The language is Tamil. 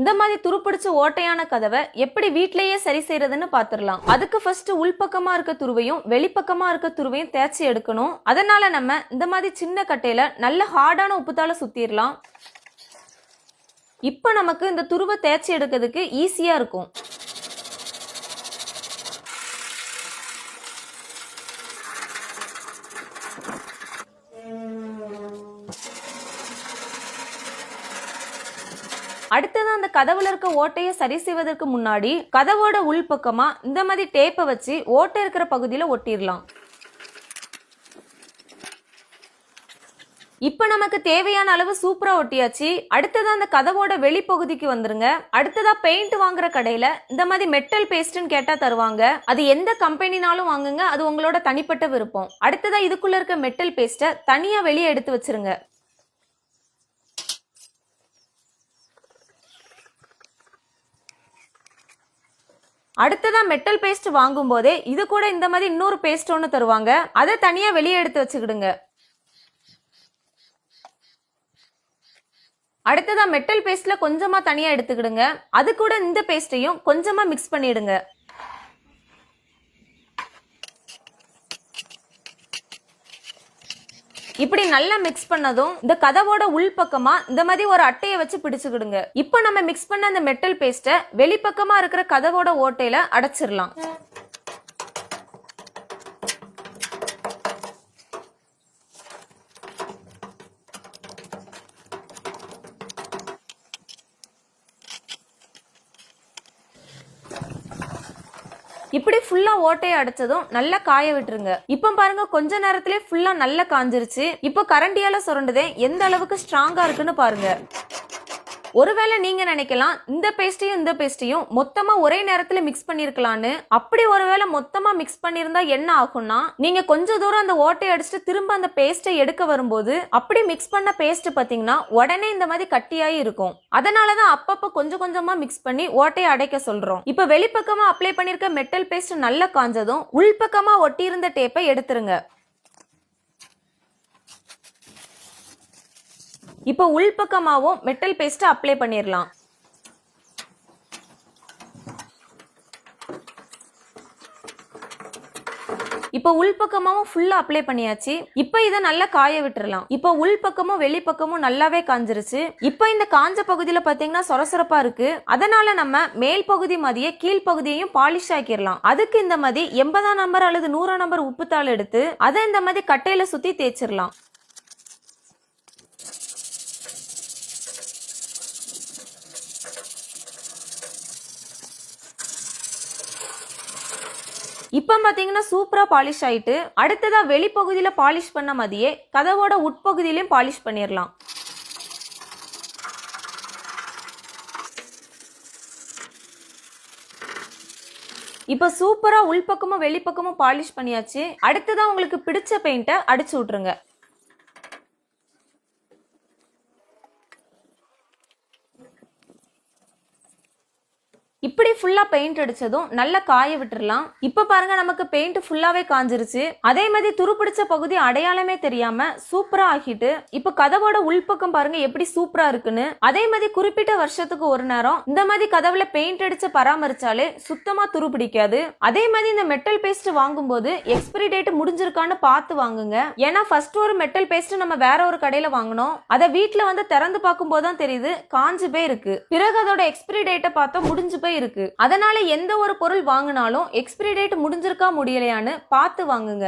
இந்த மாதிரி துருப்பிடிச்ச ஓட்டையான கதவை எப்படி வீட்லயே சரி செய்யறதுன்னு பாத்துரலாம். அதுக்கு ஃபர்ஸ்ட் உள்பக்கமா இருக்க துருவையும் வெளிப்பக்கமா இருக்க துருவையும் தேய்ச்சி எடுக்கணும். அதனால நம்ம இந்த மாதிரி சின்ன கட்டையில நல்ல ஹார்டான உப்புத்தால சுத்திரலாம். இப்போ நமக்கு இந்த துருவை தேய்ச்சி எடுக்கிறதுக்கு ஈஸியா இருக்கும் அடுத்தது அந்த கதவுல இருக்க ஓட்டையை சரி செய்வதற்கு முன்னாடி கதவோட உள்பக்கமா இந்த மாதிரி டேப்பை வச்சு ஓட்டை இருக்கிற பகுதியில ஒட்டிடலாம் இப்ப நமக்கு தேவையான அளவு சூப்பரா ஒட்டியாச்சு. அடுத்தது அந்த கதவோட வெளிப்பகுதிக்கு வந்துருங்க. அடுத்ததா பெயிண்ட் வாங்குற கடையில இந்த மாதிரி மெட்டல் பேஸ்ட்னு கேட்டா தருவாங்க. அது எந்த கம்பெனினாலும் வாங்குங்க. அது உங்களோட தனிப்பட்ட விருப்பம். அடுத்ததா இதுக்குள்ள இருக்க மெட்டல் பேஸ்ட்டை தனியா வெளியே எடுத்து வச்சிருங்க. அடுத்ததான் மெட்டல் பேஸ்ட் வாங்கும் போதே இது கூட இந்த மாதிரி இன்னொரு பேஸ்ட் ஒன்று தருவாங்க. அதை தனியாக வெளியே எடுத்து வச்சுக்கிடுங்க. அடுத்ததாக மெட்டல் பேஸ்ட்ல கொஞ்சமா தனியா எடுத்துக்கிடுங்க. அது கூட இந்த பேஸ்ட்டையும் கொஞ்சமா மிக்ஸ் பண்ணிடுங்க. இப்படி நல்லா மிக்ஸ் பண்ணதும் இந்த கதவோட உள்பக்கமா இந்த மாதிரி ஒரு அட்டையை வச்சு பிடிச்சுக்கிடுங்க. இப்போ நம்ம மிக்ஸ் பண்ண அந்த மெட்டல் பேஸ்ட்டை வெளிப்பக்கமா இருக்கிற கதவோட ஓட்டையில அடைச்சிடலாம் இப்படி ஃபுல்லா ஓட்டையை அடைச்சதும் நல்லா காய விட்டுருங்க. இப்போ பாருங்க கொஞ்ச நேரத்திலே ஃபுல்லா நல்லா காஞ்சிருச்சு. இப்போ கரண்டியால சுரண்டதே எந்த அளவுக்கு ஸ்ட்ராங்கா இருக்குன்னு பாருங்க. ஒருவேளை நீங்க நினைக்கலாம் இந்த பேஸ்டையும் இந்த பேஸ்டையும் மொத்தமா ஒரே நேரத்துல மிக்ஸ் பண்ணிருக்கலாம்னு அப்படி ஒருவேளை மொத்தமா மிக்ஸ் பண்ணிருந்தா என்ன ஆகும்னா நீங்க கொஞ்ச தூரம் அந்த ஓட்டையை அடிச்சுட்டு திரும்ப அந்த பேஸ்ட்டை எடுக்க வரும்போது அப்படி மிக்ஸ் பண்ண பேஸ்ட் பாத்தீங்கன்னா உடனே இந்த மாதிரி கட்டியாயி இருக்கும். அதனாலதான் அப்பப்ப கொஞ்சம் கொஞ்சமா மிக்ஸ் பண்ணி ஓட்டையை அடைக்க சொல்றோம். இப்ப வெளிப்பக்கமா அப்ளை பண்ணிருக்க மெட்டல் பேஸ்ட் நல்லா காஞ்சதும் உள்பக்கமா ஒட்டியிருந்த டேப்பை எடுத்துருங்க. இப்போ உள்பக்கமாகவும் மெட்டல் பேஸ்ட்டை அப்ளை பண்ணிடலாம் இப்போ உள்பக்கமாவும் ஃபுல்லாக அப்ளை பண்ணியாச்சு. இப்போ இதை நல்லா காய விட்டுறலாம் இப்போ உள்பக்கமும் வெளிப்பக்கமும் நல்லாவே காஞ்சிருச்சு. இப்போ இந்த காஞ்ச பகுதியில் பார்த்தீங்கன்னா சொரசொரப்பா இருக்கு. அதனால நம்ம மேல் பகுதி மாதிரியே கீழ் பகுதியையும் பாலிஷ் ஆக்கிடலாம் அதுக்கு இந்த மாதிரி எண்பதாம் நம்பர் அல்லது நூறாம் நம்பர் உப்புத்தாள் எடுத்து அதை இந்த மாதிரி கட்டையில சுற்றி தேய்ச்சிடலாம் இப்போ பார்த்தீங்கன்னா சூப்பராக பாலிஷ் ஆகிட்டு அடுத்ததாக வெளிப்பகுதியில் பாலிஷ் பண்ண மாதிரியே கதவோட உட்பகுதியிலையும் பாலிஷ் பண்ணிடலாம் இப்போ சூப்பராக உள்பக்கமும் வெளிப்பக்கமும் பாலிஷ் பண்ணியாச்சு. அடுத்ததான் உங்களுக்கு பிடிச்ச பெயிண்ட்டை அடிச்சு விட்ருங்க இப்படி ஃபுல்லா பெயிண்ட் அடிச்சதும் நல்லா காய விட்டுறலாம். இப்ப பாருங்க நமக்கு பெயிண்ட் ஃபுல்லாவே காஞ்சிருச்சு. அதே மாதிரி துருப்பிடிச்ச பகுதி அடையாளமே தெரியாம சூப்பரா ஆகிட்டு இப்ப கதவோட உள்பக்கம் பாருங்க எப்படி சூப்பரா இருக்குன்னு. அதே மாதிரி குறிப்பிட்ட வருஷத்துக்கு ஒரு நேரம் இந்த மாதிரி கதவுல பெயிண்ட் அடிச்சு பராமரிச்சாலே சுத்தமா துரு பிடிக்காது அதே மாதிரி இந்த மெட்டல் பேஸ்ட் வாங்கும்போது எக்ஸ்பிரி டேட் முடிஞ்சிருக்கான்னு பார்த்து வாங்குங்க. ஏன்னா ஃபர்ஸ்ட் ஒரு மெட்டல் பேஸ்ட் நம்ம வேற ஒரு கடையில வாங்கினோம். அதை வீட்டுல வந்து திறந்து பார்க்கும்போது தான் தெரியுது காஞ்சு போய் இருக்கு பிறகு அதோட எக்ஸ்பிரி டேட்டை பார்த்தா முடிஞ்சு போய் இருக்கு. அதனால எந்த ஒரு பொருள் வாங்கினாலும் எக்ஸ்பிரி டேட் முடிஞ்சிருக்கா முடியலையான்னு பார்த்து வாங்குங்க.